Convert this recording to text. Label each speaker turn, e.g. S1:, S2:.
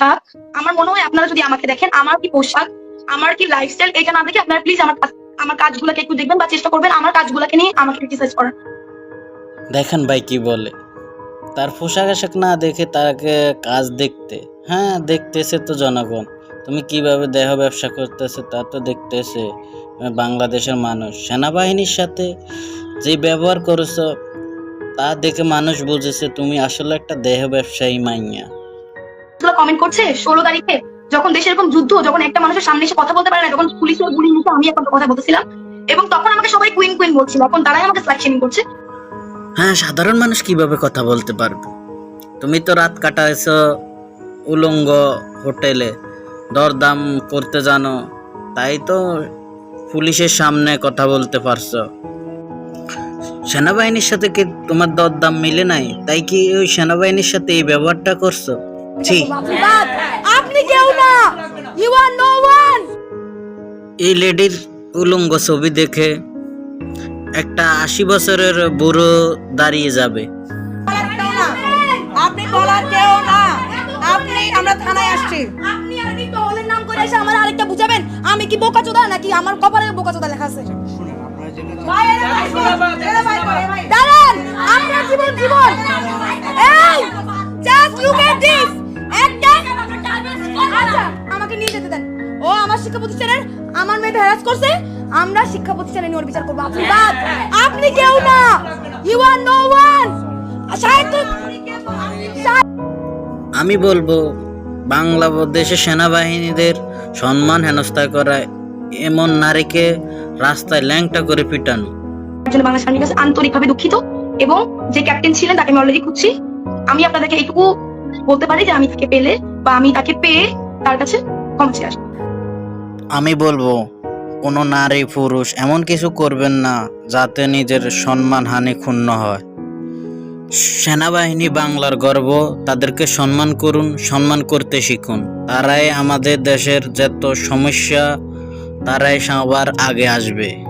S1: পোশাক? আমার মনে হয় আপনারা যদি আমাকে দেখেন, আমার কি পোশাক, আমার কি লাইফস্টাইল এটা না দেখে আপনারা প্লিজ আমার আমার কাজগুলোকে একটু দেখবেন বা চেষ্টা করবেন আমার কাজগুলোকে নিয়ে আমাকে ক্রিটিসাইজ করার।
S2: দেখেন ভাই কি বলে, তার পোশাক আশাক না দেখে তাকে কাজ দেখতে হ্যাঁ দেখতেছে তো জনগণ, তুমি কীভাবে দেহ ব্যবসা করতেছে তা তো দেখতেছে, বাংলাদেশের মানুষ, সেনাবাহিনীর সাথে যে ব্যবহার করেছ তা দেখে মানুষ বুঝেছে তুমি আসলে একটা দেহ ব্যবসায়ী মাইয়া।
S1: কমেন্ট করছে, ষোলো তারিখে যখন দেশে এরকম যুদ্ধ, যখন একটা মানুষের সামনে এসে কথা বলতে পারে না, যখন পুলিশের গুলি নিতে আমি এখন কথা বলতেছিলাম, এবং তখন আমাকে সবাই কুইন কুইন বলছিল, এখন তারাই আমাকে স্ল্যাকশনিং করছে।
S2: হ্যাঁ সাধারণ মানুষ কীভাবে কথা বলতে পারবে? তুমি তো রাত কাটাইছো উলঙ্গ হোটেলে, দরদাম করতে জানো, তাই তো পুলিশের সামনে কথা বলতে পারছ। সেনাবাহিনীর সাথে কি তোমার দরদাম মিলে নাই? তাই কি ওই সেনাবাহিনীর সাথে এই ব্যবহারটা করছ? জি।
S3: আপনি কেউ না। ইউ আর নো ওয়ান
S2: এই লেডির উলঙ্গ ছবি দেখে একটা আশি বছরের বুড়ো দাঁড়িয়ে যাবে।
S3: আপনি বলার কেউ না। আপনি আমরা থানায় আসছি। আপনি আরেকটি টহলের নাম করে এসে আমার আরেকটা বুঝাবেন? আমি কি বোকা চোদা নাকি? আমার কপালে বোকা চোদা লেখা আছে। দাঁড়ান শিক্ষা প্রতিষ্ঠানের আমার হ্যারাস করছে আমরা শিক্ষা প্রতিষ্ঠানে নিয়ে ওর বিচার করব। আপনি বাদ। আপনি কেউ না। ইউ আর নো ওয়ান
S2: আমি বলব বাংলাদেশের সেনাবাহিনীদের সম্মান হেনস্থা করা এমন নারীকে রাস্তায় ল্যাংটা করে পিটানো।
S1: তার জন্য বাংলাদেশ আর্মির কাছে আন্তরিকভাবে দুঃখিত এবং যে ক্যাপ্টেন ছিলেন তাকে আমি অলরেডি খুঁজছি। আমি আপনাদেরকে এইটুকু বলতে পারি যে আমি তাকে পেলে বা আমি তাকে পেয়ে তার কাছে ক্ষমা চেয়ে আসব।
S2: আমি বলব, কোনো নারী, পুরুষ এমন কিছু করবেন না যাতে নিজের সম্মান হানি ক্ষুণ্ণ হয়। সেনাবাহিনী বাংলার গর্ব, তাদেরকে সম্মান করুন, সম্মান করতে শিখুন। তারাই আমাদের দেশের যত সমস্যা, তারাই সবার আগে আসবে।